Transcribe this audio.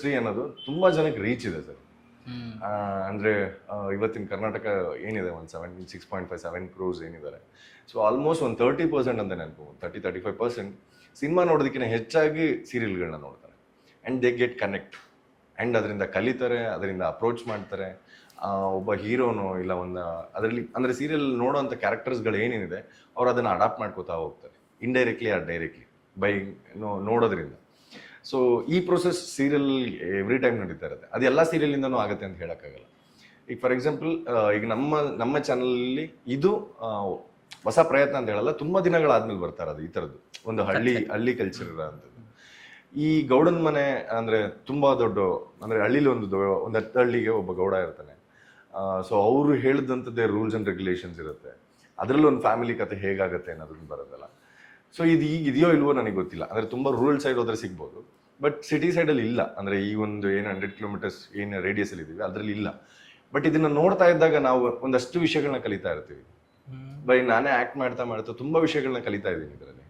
ಶ್ರೀ ಅನ್ನೋದು ತುಂಬಾ ಜನಕ್ಕೆ ರೀಚ್ ಇದೆ ಸರ್. ಅಂದ್ರೆ ಇವತ್ತಿನ ಕರ್ನಾಟಕ ಏನಿದೆ ಒಂದು seven six point five seven crores ಏನಿದ್ದಾರೆ. ಸೊ ಆಲ್ಮೋಸ್ಟ್ ಒಂದು ತರ್ಟಿ ಪರ್ಸೆಂಟ್ ಅಂತ ನೆನಪು thirty thirty five percent cinema ನೋಡೋದಕ್ಕಿಂತ ಹೆಚ್ಚಾಗಿ ಸೀರಿಯಲ್ಗಳನ್ನ ನೋಡ್ತಾರೆ. And they get connect and ಅದರಿಂದ ಕಲಿತಾರೆ ಅದರಿಂದ ಅಪ್ರೋಚ್ ಮಾಡ್ತಾರೆ. ಒಬ್ಬ ಹೀರೋನು ಇಲ್ಲ ಒಂದು ಅದರಲ್ಲಿ ಅಂದರೆ ಸೀರಿಯಲ್ ನೋಡೋವಂಥ ಕ್ಯಾರೆಕ್ಟರ್ಸ್ಗಳು ಏನೇನಿದೆ ಅವ್ರು ಅದನ್ನು ಅಡಾಪ್ಟ್ ಮಾಡ್ಕೋತಾ ಹೋಗ್ತಾರೆ. ಇಂಡೈರೆಕ್ಟ್ಲಿ ಆರ್ ಡೈರೆಕ್ಟ್ಲಿ ಬೈ ನೋಡೋದ್ರಿಂದ. ಸೊ ಈ ಪ್ರೊಸೆಸ್ ಸೀರಿಯಲ್ ಎವ್ರಿ ಟೈಮ್ ನಡೀತಾ ಇರುತ್ತೆ. ಅದು ಎಲ್ಲ ಸೀರಿಯಲಿಂದನೂ ಆಗುತ್ತೆ ಅಂತ ಹೇಳೋಕ್ಕಾಗಲ್ಲ. ಈಗ ಫಾರ್ ಎಕ್ಸಾಂಪಲ್ ಈಗ ನಮ್ಮ ನಮ್ಮ ಚಾನಲಲ್ಲಿ ಇದು ಹೊಸ ಪ್ರಯತ್ನ ಅಂತ ಹೇಳಲ್ಲ ತುಂಬ ದಿನಗಳಾದ್ಮೇಲೆ ಬರ್ತಾ ಅದು ಈ ಥರದ್ದು. ಒಂದು ಹಳ್ಳಿ ಹಳ್ಳಿ ಕಲ್ಚರ್ ಅಂತದ್ದು ಈ ಗೌಡನ ಮನೆ ಅಂದರೆ ತುಂಬ ದೊಡ್ಡ ಅಂದರೆ ಹಳ್ಳಿಲಿ ಒಂದು ಒಂದು ಹತ್ತು ಹಳ್ಳಿಗೆ ಒಬ್ಬ ಗೌಡ ಇರ್ತಾನೆ. ಸೊ ಅವರು ಹೇಳಿದಂಥದ್ದೇ ರೂಲ್ಸ್ ಆ್ಯಂಡ್ ರೆಗ್ಯುಲೇಷನ್ಸ್ ಇರುತ್ತೆ. ಅದರಲ್ಲಿ ಒಂದು ಫ್ಯಾಮಿಲಿ ಕತೆ ಹೇಗಾಗುತ್ತೆ ಅನ್ನೋದನ್ನು ಬರೋದಲ್ಲ. ಸೊ ಇದು ಈಗ ಇದೆಯೋ ಇಲ್ವೋ ನನಗೆ ಗೊತ್ತಿಲ್ಲ. ಅಂದರೆ ತುಂಬ ರೂರಲ್ ಸೈಡ್ ಹೋದ್ರೆ ಸಿಗ್ಬೋದು. ಬಟ್ ಸಿಟಿ ಸೈಡಲ್ಲಿ ಇಲ್ಲ. ಅಂದರೆ ಈ ಒಂದು ಏನು ಹಂಡ್ರೆಡ್ ಕಿಲೋಮೀಟರ್ಸ್ ಏನು ರೇಡಿಯಸಲ್ಲಿ ಇದ್ದೀವಿ ಅದರಲ್ಲಿ ಇಲ್ಲ. ಬಟ್ ಇದನ್ನು ನೋಡ್ತಾ ಇದ್ದಾಗ ನಾವು ಒಂದಷ್ಟು ವಿಷಯಗಳನ್ನ ಕಲಿತಾ ಇರ್ತೀವಿ. ಬೈ ನಾನೇ ಆ್ಯಕ್ಟ್ ಮಾಡ್ತಾ ಮಾಡ್ತಾ ತುಂಬ ವಿಷಯಗಳನ್ನ ಕಲಿತಾ ಇದ್ದೀನಿ ಇದರಲ್ಲಿ.